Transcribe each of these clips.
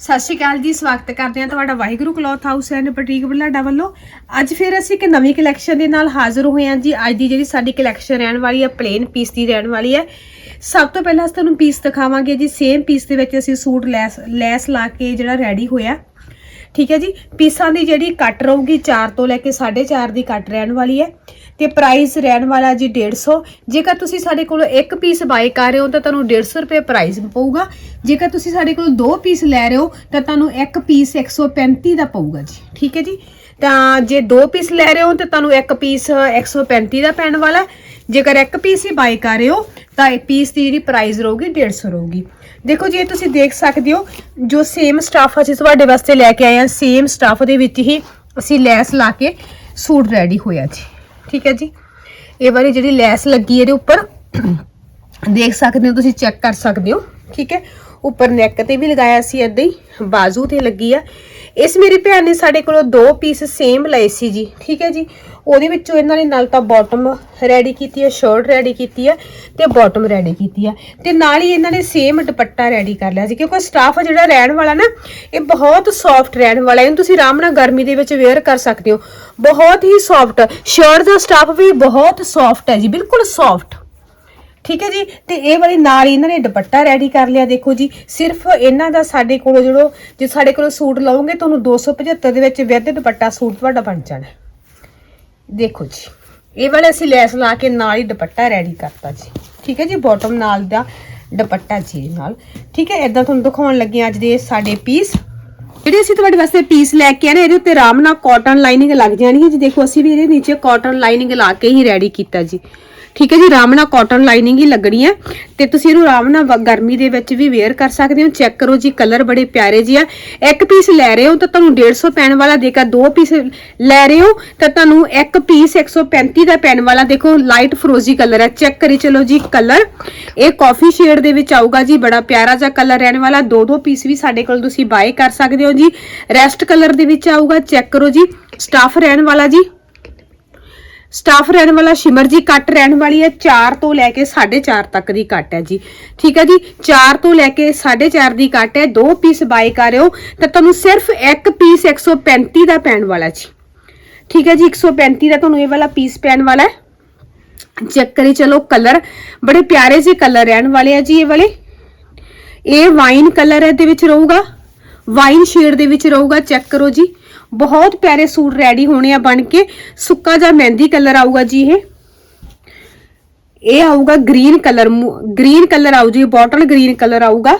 ਸਤਿ ਸ਼੍ਰੀ ਅਕਾਲ ਜੀ, ਸਵਾਗਤ ਕਰਦੇ ਹਾਂ ਤੁਹਾਡਾ Waheguru cloth house and boutique Bulada ਵੱਲੋਂ। ਅੱਜ ਫਿਰ ਅਸੀਂ ਇੱਕ ਨਵੀਂ ਕਲੈਕਸ਼ਨ ਦੇ ਨਾਲ ਹਾਜ਼ਰ ਹੋਏ ਹਾਂ ਜੀ। ਅੱਜ ਦੀ ਜਿਹੜੀ ਸਾਡੀ ਕਲੈਕਸ਼ਨ ਰਹਿਣ ਵਾਲੀ ਹੈ ਪਲੇਨ ਪੀਸ ਦੀ ਰਹਿਣ ਵਾਲੀ ਹੈ। ਸਭ ਤੋਂ ਪਹਿਲਾਂ ਅਸੀਂ ਤੁਹਾਨੂੰ ਪੀਸ ਦਿਖਾਵਾਂਗੇ ਜੀ। ਸੇਮ ਪੀਸ ਦੇ ਵਿੱਚ ਅਸੀਂ ਸੂਟ ਲੈਸ ਲੈਸ ਲਾ ਕੇ ਜਿਹੜਾ ਰੈਡੀ ਹੋਇਆ। ਠੀਕ ਹੈ ਜੀ? ਪੀਸਾਂ ਦੀ ਜਿਹੜੀ ਕੱਟ ਰਹੂਗੀ 4 ਤੋਂ ਲੈ ਕੇ 4.5 ਦੀ ਕੱਟ ਰਹਿਣ ਵਾਲੀ ਹੈ। ਤੇ ਪ੍ਰਾਈਸ ਰਹਿਣ ਵਾਲਾ ਜੀ 150 ਜੇਕਰ ਤੁਸੀਂ ਸਾਡੇ ਕੋਲੋਂ ਇੱਕ ਪੀਸ ਬਾਈ ਕਰ ਰਹੇ ਹੋ, ਤਾਂ ਤੁਹਾਨੂੰ 150 ਰੁਪਏ ਪ੍ਰਾਈਸ ਪਊਗਾ। ਜੇਕਰ ਤੁਸੀਂ ਸਾਡੇ ਕੋਲੋਂ ਦੋ ਪੀਸ ਲੈ ਰਹੇ ਹੋ, ਤਾਂ ਤੁਹਾਨੂੰ ਇੱਕ ਪੀਸ 135 ਦਾ ਪਊਗਾ ਜੀ। ਠੀਕ ਹੈ ਜੀ? ਤਾਂ ਜੇ ਦੋ ਪੀਸ ਲੈ ਰਹੇ ਹੋ, ਤਾਂ ਤੁਹਾਨੂੰ ਇੱਕ ਪੀਸ 135 ਦਾ ਪੈਣ ਵਾਲਾ ਜੇਕਰ ਇੱਕ ਪੀਸ ਹੀ ਬਾਈ ਕਰ ਰਹੇ ਹੋ, ਤਾਂ ਇਹ ਪੀਸ ਦੀ ਜਿਹੜੀ ਪ੍ਰਾਈਸ ਰਹੂਗੀ 150 ਰਹੂਗੀ। ਦੇਖੋ ਜੀ, ਇਹ ਤੁਸੀਂ ਦੇਖ ਸਕਦੇ ਹੋ, ਜੋ ਸੇਮ ਸਟਾਫ ਅਸੀਂ ਤੁਹਾਡੇ ਵਾਸਤੇ ਲੈ ਕੇ ਆਏ ਹਾਂ ਸੇਮ ਸਟਾਫ ਦੇ ਵਿੱਚ ਹੀ ਅਸੀਂ ਲੈਸ ਲਾ ਕੇ ਸੂਟ ਰੈਡੀ ਹੋਇਆ ਜੀ। ਠੀਕ ਹੈ ਜੀ? ਇਹ ਵਾਲੀ ਜਿਹੜੀ ਲੈਸ ਲੱਗੀ ਇਹਦੇ ਉੱਪਰ, ਦੇਖ ਸਕਦੇ ਹੋ, ਤੁਸੀਂ ਚੈੱਕ ਕਰ ਸਕਦੇ ਹੋ। ਠੀਕ ਹੈ? ਉੱਪਰ ਨੈਕ ਤੇ ਵੀ ਲਗਾਇਆ ਸੀ ਏਦਾਂ ਹੀ, ਬਾਜ਼ੂ ਤੇ ਲੱਗੀ ਆ। ਇਸ ਮੇਰੀ ਭੈਣ ਨੇ ਸਾਡੇ ਕੋਲੋਂ ਦੋ ਪੀਸ ਸੇਮ ਲਏ ਸੀ ਜੀ, ਠੀਕ ਹੈ ਜੀ? ਉਹਦੇ ਵਿੱਚੋਂ ਇਹਨਾਂ ਨੇ ਨਾਲ ਤਾਂ ਬਾਟਮ ਰੈਡੀ ਕੀਤੀ ਹੈ ਸ਼ਰਟ ਰੈਡੀ ਕੀਤੀ ਹੈ ਤੇ ਬਾਟਮ ਰੈਡੀ ਕੀਤੀ ਹੈ ਤੇ ਨਾਲ ਹੀ ਇਹਨਾਂ ਨੇ ਸੇਮ ਦੁਪੱਟਾ ਰੈਡੀ ਕਰ ਲਿਆ ਸੀ, ਕਿਉਂਕਿ ਸਟਾਫ ਜਿਹੜਾ ਰਹਿਣ ਵਾਲਾ ਨਾ, ਇਹ ਬਹੁਤ ਸੌਫਟ ਰਹਿਣ ਵਾਲਾ ਇਹਨੂੰ ਤੁਸੀਂ ਆਰਾਮ ਨਾਲ ਗਰਮੀ ਦੇ ਵਿੱਚ ਵੇਅਰ ਕਰ ਸਕਦੇ ਹੋ। ਬਹੁਤ ਹੀ ਸੌਫਟ ਸ਼ਰਟ ਦਾ ਸਟਾਫ ਵੀ ਬਹੁਤ ਸੌਫਟ ਹੈ ਜੀ, ਬਿਲਕੁਲ ਸੌਫਟ ਠੀਕ ਹੈ ਜੀ? ਤੇ ਇਹ ਵਾਲੀ ਨਾਲ ਹੀ ਇਹਨਾਂ ਨੇ ਦੁਪੱਟਾ ਰੈਡੀ ਕਰ ਲਿਆ, ਦੇਖੋ ਜੀ। ਸਿਰਫ ਇਹਨਾਂ ਦਾ ਸਾਡੇ ਕੋਲੋਂ ਜਿਹੜੋ ਜੇ ਸਾਡੇ ਕੋਲੋਂ ਸੂਟ ਲਓਗੇ, ਤੁਹਾਨੂੰ 275 ਦੇ ਵਿੱਚ ਵਿਦ ਦੁਪੱਟਾ ਸੂਟ ਤੁਹਾਡਾ ਬਣ ਜਾਣਾ। ਦੇਖੋ ਜੀ, ਇਹ ਵਾਲੇ ਅਸੀਂ ਲੈਸ ਲਾ ਕੇ ਨਾਲ ਹੀ ਦੁਪੱਟਾ ਰੈਡੀ ਕਰਤਾ ਜੀ। ਠੀਕ ਹੈ ਜੀ? ਬਾਟਮ ਨਾਲ ਦਾ ਦੁਪੱਟਾ ਜੀ ਨਾਲ। ਠੀਕ ਹੈ? ਇਦਾਂ ਤੁਹਾਨੂੰ ਦਿਖਾਉਣ ਲੱਗੇ ਹਾਂ ਅੱਜ ਦੇ ਸਾਡੇ ਪੀਸ ਜਿਹੜੇ ਅਸੀਂ ਤੁਹਾਡੇ ਵਾਸਤੇ ਪੀਸ ਲੈ ਕੇ ਆਏ ਨੇ, ਇਹਦੇ ਉੱਤੇ ਆਰਾਮ ਨਾਲ ਕਾਟਨ ਲਾਈਨਿੰਗ ਲੱਗ ਜਾਣੀ ਹੈ ਜੀ। ਦੇਖੋ, ਅਸੀਂ ਵੀ ਇਹਦੇ ਨੀਚੇ ਕਾਟਨ ਲਾਈਨਿੰਗ ਲਾ ਕੇ ਹੀ ਰੈਡੀ ਕੀਤਾ ਜੀ। ਠੀਕ ਹੈ ਜੀ, ਆਰਾਮ ਨਾਲ ਕਾਟਨ ਲਾਈਨਿੰਗ ਹੀ ਲੱਗਣੀ ਹੈ ਤੇ ਤੁਸੀਂ ਇਹਨੂੰ ਆਰਾਮ ਨਾਲ ਵ- ਗਰਮੀ ਦੇ ਵਿੱਚ ਵੀ ਵੇਅਰ ਕਰ ਸਕਦੇ ਹੋ। ਚੈੱਕ ਕਰੋ ਜੀ ਕਲਰ ਬੜੇ ਪਿਆਰੇ ਜੀ ਆ। ਇੱਕ ਪੀਸ ਲੈ ਰਹੇ ਹੋ ਤਾਂ ਤੁਹਾਨੂੰ 150 ਪੈਣ ਵਾਲਾ ਦੇਗਾ ਦੋ ਪੀਸ ਲੈ ਰਹੇ ਹੋ ਤਾਂ ਤੁਹਾਨੂੰ ਇੱਕ ਪੀਸ 135 ਦਾ ਪੈਣ ਵਾਲਾ ਦੇਖੋ ਲਾਈਟ ਫਰੋਜ਼ੀ ਕਲਰ ਹੈ। ਚੈੱਕ ਕਰੀ ਚਲੋ ਜੀ ਕਲਰ ਇਹ ਕਾਫੀ ਸ਼ੇਡ ਦੇ ਵਿੱਚ ਆਊਗਾ ਜੀ, ਬੜਾ ਪਿਆਰਾ ਜਿਹਾ ਕਲਰ ਰਹਿਣ ਵਾਲਾ। ਦੋ ਦੋ ਪੀਸ ਵੀ ਸਾਡੇ ਕੋਲ ਤੁਸੀਂ ਬਾਏ ਕਰ ਸਕਦੇ ਹੋ ਜੀ। ਰੈਸਟ ਕਲਰ ਦੇ ਵਿੱਚ ਆਊਗਾ ਚੈੱਕ ਕਰੋ ਜੀ। ਸਟਾਫ ਰਹਿਣ ਵਾਲਾ ਜੀ। ਸਟਾਫ ਰਹਿਣ ਵਾਲਾ ਸ਼ਿਮਰ ਜੀ ਕੱਟ ਰਹਿਣ ਵਾਲੀ ਹੈ 4 ਤੋਂ ਲੈ ਕੇ 4.5 ਤੱਕ ਦੀ ਕੱਟ ਹੈ ਜੀ। ਠੀਕ ਹੈ ਜੀ 4 ਤੋਂ ਲੈ ਕੇ 4.5 ਦੀ ਕੱਟ ਹੈ, ਦੋ ਪੀਸ ਬਾਈ ਕਰ ਰਹੇ ਹੋ, ਤਾਂ ਤੁਹਾਨੂੰ ਸਿਰਫ ਇੱਕ ਪੀਸ 135 ਦਾ ਪੈਣ ਵਾਲਾ ਜੀ। ਠੀਕ ਹੈ ਜੀ 135 ਦਾ ਤੁਹਾਨੂੰ ਇਹ ਵਾਲਾ ਪੀਸ ਪੈਣ ਵਾਲਾ ਹੈ। ਚੈੱਕ ਕਰੀ, ਚਲੋ ਕਲਰ ਬੜੇ ਪਿਆਰੇ ਜਿਹੇ ਕਲਰ ਰਹਿਣ ਵਾਲੇ ਆ ਜੀ ਇਹ ਵਾਲੇ। ਇਹ ਵਾਈਨ ਕਲਰ ਇਹਦੇ ਵਿੱਚ ਰਹੂਗਾ ਵਾਈਨ ਸ਼ੇਡ ਦੇ ਵਿੱਚ ਰਹੂਗਾ, ਚੈੱਕ ਕਰੋ ਜੀ। ਬਹੁਤ ਪਿਆਰੇ ਸੂਟ ਰੈਡੀ ਹੋਣੇ ਆ ਬਣ ਕੇ। ਸੁੱਕਾ ਜਾਂ ਮਹਿੰਦੀ ਕਲਰ ਆਊਗਾ ਜੀ ਇਹ। ਇਹ ਆਊਗਾ ਗ੍ਰੀਨ ਕਲਰ ਗ੍ਰੀਨ ਕਲਰ ਆਊ ਜੀ, ਬੋਟਲ ਗ੍ਰੀਨ ਕਲਰ ਆਊਗਾ।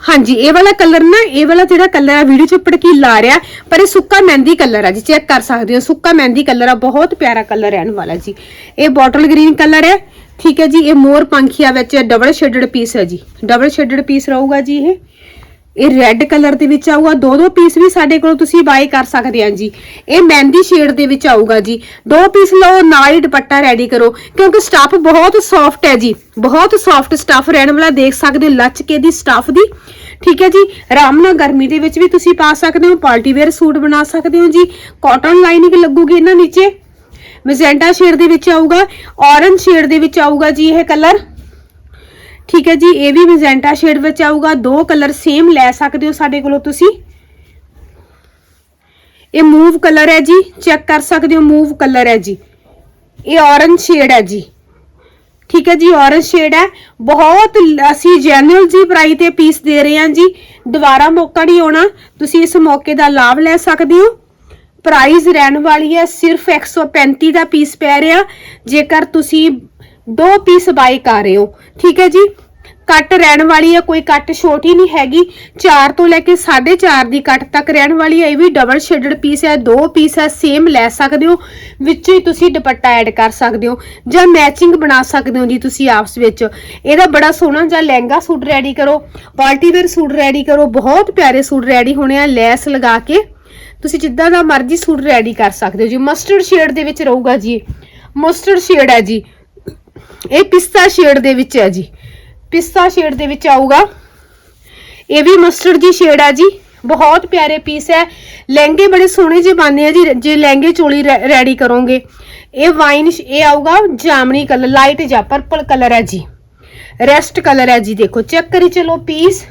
ਹਾਂਜੀ, ਇਹ ਵਾਲਾ ਕਲਰ ਨਾ, ਇਹ ਵਾਲਾ ਜਿਹੜਾ ਕਲਰ ਆ, ਵੀਡੀਓ 'ਚ ਭੜਕੀਲਾ ਰਿਹਾ, ਪਰ ਇਹ ਸੁੱਕਾ ਮਹਿੰਦੀ ਕਲਰ ਆ ਜੀ, ਚੈੱਕ ਕਰ ਸਕਦੇ ਹੋ, ਸੁੱਕਾ ਮਹਿੰਦੀ ਕਲਰ ਆ, ਬਹੁਤ ਪਿਆਰਾ ਕਲਰ ਰਹਿਣ ਵਾਲਾ ਜੀ। ਇਹ ਬੋਟਲ ਗ੍ਰੀਨ ਕਲਰ ਹੈ, ਠੀਕ ਹੈ ਜੀ, ਇਹ ਮੋਰ ਪੰਖੀਆ ਵਿੱਚ ਡਬਲ ਸ਼ੇਡਡ ਪੀਸ ਹੈ ਜੀ, ਡਬਲ ਸ਼ੇਡਡ ਪੀਸ ਰਹੂਗਾ ਜੀ ਇਹ। ਇਹ ਰੈੱਡ ਕਲਰ ਦੇ ਵਿੱਚ ਆਊਗਾ। ਦੋ ਦੋ ਪੀਸ ਵੀ ਸਾਡੇ ਕੋਲ ਤੁਸੀਂ ਬਾਈ ਕਰ ਸਕਦੇ ਆ ਜੀ। ਇਹ ਮਹਿੰਦੀ ਸ਼ੇਡ ਦੇ ਵਿੱਚ ਆਊਗਾ ਜੀ। ਦੋ ਪੀਸ ਲਓ, ਨਾਲ ਹੀ ਦੁਪੱਟਾ ਰੈਡੀ ਕਰੋ। ਕਿਉਂਕਿ ਸਟਫ ਬਹੁਤ ਸੌਫਟ ਹੈ ਜੀ। ਬਹੁਤ ਸੌਫਟ ਸਟਫ ਰਹਿਣ ਵਾਲਾ ਦੇਖ ਸਕਦੇ ਹੋ, ਲੱਚ ਕੇ ਦੀ ਸਟਫ ਦੀ। ਠੀਕ ਹੈ ਜੀ। ਆਰਾਮ ਨਾਲ ਗਰਮੀ ਦੇ ਵਿੱਚ ਵੀ ਤੁਸੀਂ ਪਾ ਸਕਦੇ ਹੋ, ਪਾਰਟੀ ਵੇਅਰ ਸੂਟ ਬਣਾ ਸਕਦੇ ਹੋ ਜੀ। ਕਾਟਨ ਲਾਈਨਿੰਗ ਲੱਗੂਗੀ ਇਹਨਾਂ ਨੀਚੇ। ਮੈਜੈਂਟਾ ਸ਼ੇਡ ਦੇ ਵਿੱਚ ਆਊਗਾ। ਔਰੰਜ ਸ਼ੇਡ ਦੇ ਵਿੱਚ ਆਊਗਾ ਜੀ ਇਹ ਕਲਰ ਠੀਕ ਹੈ ਜੀ, ਇਹ ਵੀ ਮੈਜੈਂਟਾ ਸ਼ੇਡ ਵਿੱਚ ਆਊਗਾ, ਦੋ ਕਲਰ ਸੇਮ ਲੈ ਸਕਦੇ ਹੋ ਸਾਡੇ ਕੋਲੋਂ ਤੁਸੀਂ। ਇਹ ਮੂਵ ਕਲਰ ਹੈ ਜੀ ਚੈੱਕ ਕਰ ਸਕਦੇ ਹੋ ਮੂਵ ਕਲਰ ਹੈ ਜੀ। ਇਹ ਔਰੰਜ ਸ਼ੇਡ ਹੈ ਜੀ। ਠੀਕ ਹੈ ਜੀ ਔਰੰਜ ਸ਼ੇਡ ਹੈ। ਬਹੁਤ ਅਸੀਂ ਜੈਨੂਅਲ ਜੀ ਪ੍ਰਾਈਸ ਤੇ ਪੀਸ ਦੇ ਰਹੇ ਹਾਂ ਜੀ। ਦੁਬਾਰਾ ਮੌਕਾ ਨਹੀਂ ਆਉਣਾ, ਤੁਸੀਂ ਇਸ ਮੌਕੇ ਦਾ ਲਾਭ ਲੈ ਸਕਦੇ ਹੋ। ਪ੍ਰਾਈਸ ਰਹਿਣ ਵਾਲੀ ਹੈ, ਸਿਰਫ 135 ਦਾ ਪੀਸ ਪੈ ਰਿਹਾ। ਜੇਕਰ ਤੁਸੀਂ ਦੋ ਪੀਸ ਬਾਈ ਕਰ ਰਹੇ ਹੋ। ਠੀਕ ਹੈ ਜੀ? ਕੱਟ ਰਹਿਣ ਵਾਲੀ ਹੈ ਕੋਈ ਕੱਟ ਛੋਟੀ ਨਹੀਂ ਹੈਗੀ। 4 ਤੋਂ ਲੈ ਕੇ 4.5 ਦੀ ਕੱਟ ਤੱਕ ਰਹਿਣ ਵਾਲੀ ਹੈ ਇਹ ਵੀ ਡਬਲ ਸ਼ੇਡਡ ਪੀਸ ਹੈ ਦੋ ਪੀਸ ਹੈ ਸੇਮ ਲੈ ਸਕਦੇ ਹੋ। ਵਿੱਚੋਂ ਹੀ ਤੁਸੀਂ ਦੁਪੱਟਾ ਐਡ ਕਰ ਸਕਦੇ ਹੋ ਜਾਂ ਮੈਚਿੰਗ ਬਣਾ ਸਕਦੇ ਹੋ ਜੀ ਤੁਸੀਂ ਆਪਸ ਵਿੱਚ। ਇਹਦਾ ਬੜਾ ਸੋਹਣਾ ਜਾਂ ਲਹਿੰਗਾ ਸੂਟ ਰੈਡੀ ਕਰੋ। ਪਾਰਟੀ ਵੇਅਰ ਸੂਟ ਰੈਡੀ ਕਰੋ। ਬਹੁਤ ਪਿਆਰੇ ਸੂਟ ਰੈਡੀ ਹੋਣੇ ਆ, ਲੈਸ ਲਗਾ ਕੇ। ਤੁਸੀਂ ਜਿੱਦਾਂ ਦਾ ਮਰਜ਼ੀ ਸੂਟ ਰੈਡੀ ਕਰ ਸਕਦੇ ਹੋ ਜੀ। ਮਸਟਰਡ ਸ਼ੇਡ ਦੇ ਵਿੱਚ ਰਹੂਗਾ ਜੀ ਮਸਟਰਡ ਸ਼ੇਡ ਹੈ ਜੀ। ਇਹ ਪਿਸਤਾ ਸ਼ੇਡ ਦੇ ਵਿੱਚ ਹੈ ਜੀ। ਪਿਸਤਾ ਸ਼ੇਡ ਦੇ ਵਿੱਚ ਆਊਗਾ। ਇਹ ਵੀ ਮਸਟਰਡ ਜੀ ਸ਼ੇਡ ਹੈ ਜੀ। ਬਹੁਤ ਪਿਆਰੇ ਪੀਸ ਹੈ। ਲਹਿੰਗੇ ਬੜੇ ਸੋਹਣੇ ਜਿਹੇ ਬਣਦੇ ਆ ਜੀ। ਜੇ ਲਹਿੰਗੇ ਚੋਲੀ ਰੈਡੀ ਕਰੋਗੇ। ਇਹ ਵਾਈਨ ਇਹ ਆਊਗਾ ਜਾਮਣੀ ਕਲਰ ਲਾਈਟ ਜਾਂ ਪਰਪਲ ਕਲਰ ਹੈ ਜੀ। ਰੈਸਟ ਕਲਰ ਹੈ ਜੀ। ਦੇਖੋ ਚੈੱਕ ਕਰੀ ਚਲੋ ਪੀਸ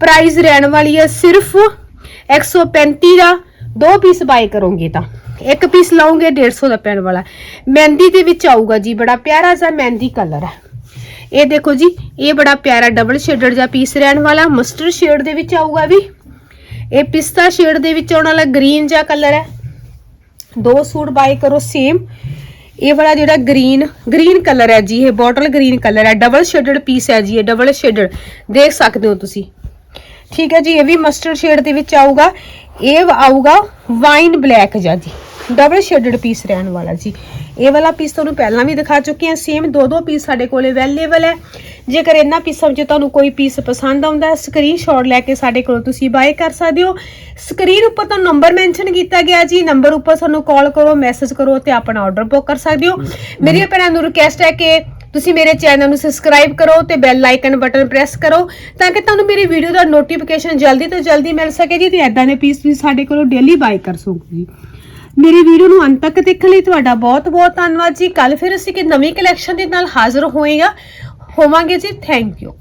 ਪ੍ਰਾਈਸ ਰਹਿਣ ਵਾਲੀ ਹੈ ਸਿਰਫ 135 ਦਾ। ਦੋ ਪੀਸ ਬਾਈ ਕਰੋਗੇ ਤਾਂ। ਇੱਕ ਪੀਸ ਲਾਉਂਗੇ 150 ਦਾ ਪੈਣ ਵਾਲਾ। ਮਹਿੰਦੀ ਦੇ ਵਿੱਚ ਆਊਗਾ ਜੀ, ਬੜਾ ਪਿਆਰਾ ਜਿਹਾ ਮਹਿੰਦੀ ਕਲਰ ਹੈ। ਇਹ ਦੇਖੋ ਜੀ, ਇਹ ਬੜਾ ਪਿਆਰਾ ਡਬਲ ਸ਼ੇਡਡ ਜਿਹਾ ਪੀਸ ਰਹਿਣ ਵਾਲਾ। ਮਸਟਰਡ ਸ਼ੇਡ ਦੇ ਵਿੱਚ ਆਊਗਾ ਵੀ। ਇਹ ਪਿਸਤਾ ਸ਼ੇਡ ਦੇ ਵਿੱਚ ਆਉਣ ਵਾਲਾ ਗ੍ਰੀਨ ਜਿਹਾ ਕਲਰ ਹੈ। ਦੋ ਸੂਟ ਬਾਈ ਕਰੋ ਸੇਮ ਇਹ ਵਾਲਾ ਜਿਹੜਾ ਗ੍ਰੀਨ ਗ੍ਰੀਨ ਕਲਰ ਹੈ ਜੀ, ਇਹ ਬੋਟਲ ਗ੍ਰੀਨ ਕਲਰ ਹੈ। ਡਬਲ ਸ਼ੇਡਡ ਪੀਸ ਹੈ ਜੀ, ਇਹ ਡਬਲ ਸ਼ੇਡਡ ਦੇਖ ਸਕਦੇ ਹੋ ਤੁਸੀਂ। ਠੀਕ ਹੈ ਜੀ, ਇਹ ਵੀ ਮਸਟਰਡ ਸ਼ੇਡ ਦੇ ਵਿੱਚ ਆਊਗਾ। ਇਹ ਆਊਗਾ ਵਾਈਨ ਬਲੈਕ ਜਾਂ ਜੀ। ਡਬਲ ਸ਼ੇਡਡ ਪੀਸ ਰਹਿਣ ਵਾਲਾ ਜੀ। ਇਹ ਵਾਲਾ ਪੀਸ ਤੁਹਾਨੂੰ ਪਹਿਲਾਂ ਵੀ ਦਿਖਾ ਚੁੱਕੀ ਹਾਂ ਸੇਮ ਦੋ ਦੋ ਪੀਸ ਸਾਡੇ ਕੋਲ ਅਵੇਲੇਬਲ ਹੈ। ਜੇਕਰ ਇਹਨਾਂ ਪੀਸਾਂ ਵਿੱਚ ਤੁਹਾਨੂੰ ਕੋਈ ਪੀਸ ਪਸੰਦ ਆਉਂਦਾ ਹੈ ਸਕਰੀਨਸ਼ਾਟ ਲੈ ਕੇ ਸਾਡੇ ਕੋਲ ਤੁਸੀਂ ਬਾਏ ਕਰ ਸਕਦੇ ਹੋ। ਸਕਰੀਨ ਉੱਪਰ ਤੁਹਾਨੂੰ ਨੰਬਰ ਮੈਂਸ਼ਨ ਕੀਤਾ ਗਿਆ ਜੀ। ਨੰਬਰ ਉੱਪਰ ਸਾਨੂੰ ਕਾਲ ਕਰੋ ਮੈਸੇਜ ਕਰੋ ਤੇ ਆਪਣਾ ਆਰਡਰ ਬੁੱਕ ਕਰ ਸਕਦੇ ਹੋ। ਮੇਰੀ ਭੈਣਾਂ ਨੂੰ ਰਿਕਵੈਸਟ ਹੈ ਕਿ ਤੁਸੀਂ ਮੇਰੇ ਚੈਨਲ ਨੂੰ ਸਬਸਕ੍ਰਾਈਬ ਕਰੋ ਤੇ ਬੈਲ ਆਈਕਨ ਬਟਨ ਪ੍ਰੈਸ ਕਰੋ ਤਾਂ ਕਿ ਤੁਹਾਨੂੰ ਮੇਰੀ ਵੀਡੀਓ ਦਾ ਨੋਟੀਫਿਕੇਸ਼ਨ ਜਲਦੀ ਤੋਂ ਜਲਦੀ ਮਿਲ ਸਕੇ ਜੀ ਤੇ ਐਦਾਂ ਦੇ ਪੀਸ ਤੁਸੀਂ ਸਾਡੇ ਕੋਲੋਂ ਡੇਲੀ ਬਾਈ ਕਰ ਸਕਦੇ ਜੀ। ਮੇਰੀ ਵੀਡੀਓ ਨੂੰ ਅੰਤ ਤੱਕ ਦੇਖਣ ਲਈ। ਤੁਹਾਡਾ ਬਹੁਤ ਬਹੁਤ ਧੰਨਵਾਦ ਜੀ। ਕੱਲ ਫਿਰ ਅਸੀਂ ਇੱਕ ਨਵੀਂ ਕਲੈਕਸ਼ਨ ਦੇ ਨਾਲ ਹਾਜ਼ਰ ਹੋਏਗਾ ਹੋਵਾਂਗੇ ਜੀ। Thank you